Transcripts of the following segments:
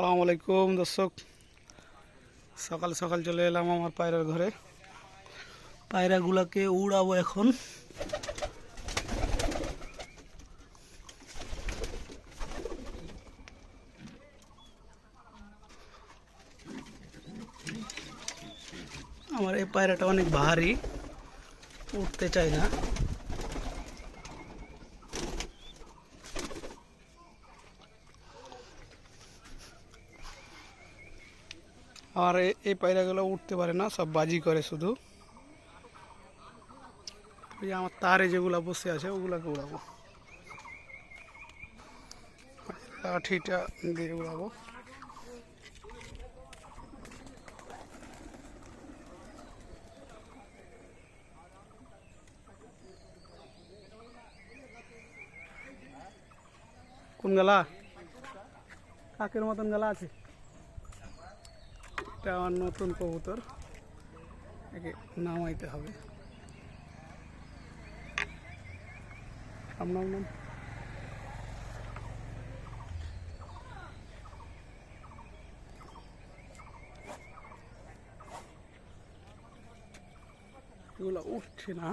আসসালামু আলাইকুম, দর্শক। সকাল সকাল চলে এলাম আমার পায়রার ঘরে। পায়রাগুলোকে উড়াবো এখন। আমার এই পায়রাটা অনেক ভারী উঠতে চায় না। আর এই পায়রাগুলো উঠতে পারে না, সব বাজি করে শুধু। ওই আমার তারে যেগুলো বসে আছে, ওগুলাকে উড়াবো। লাঠিটা দিয়ে উড়াবো। কোন গালা? কাকের মতন গালা আছে? এটা আমার নতুন কবুতর। একে নামাইতে হবে। আপনার নাম এগুলো উঠছে না।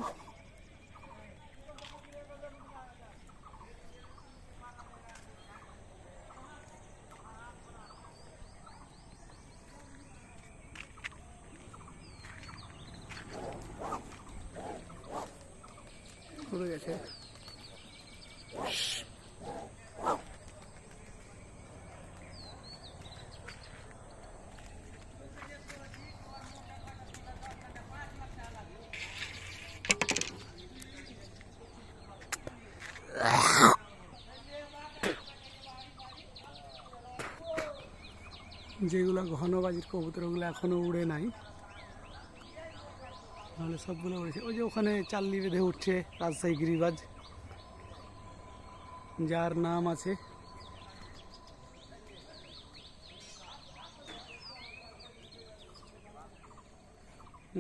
উড়ে গেছে। যেগুলো ঘন বাজির কবুতর ওগুলো এখনও উড়ে নাই। নাহলে সবগুলো উড়েছে ওই যে ওখানে চাল্লি বেঁধে উঠছে, রাজশাহী গিরিবাজ। যার নাম আছে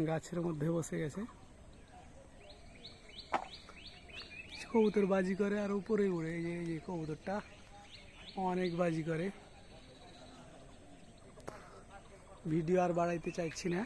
গাছের মধ্যে বসে গেছে। কবুতর বাজি করে আর উপরে উড়ে, এই যে এই যে কবুতরটা অনেক বাজি করে। ভিডিও আর বাড়াইতে চাইছি না।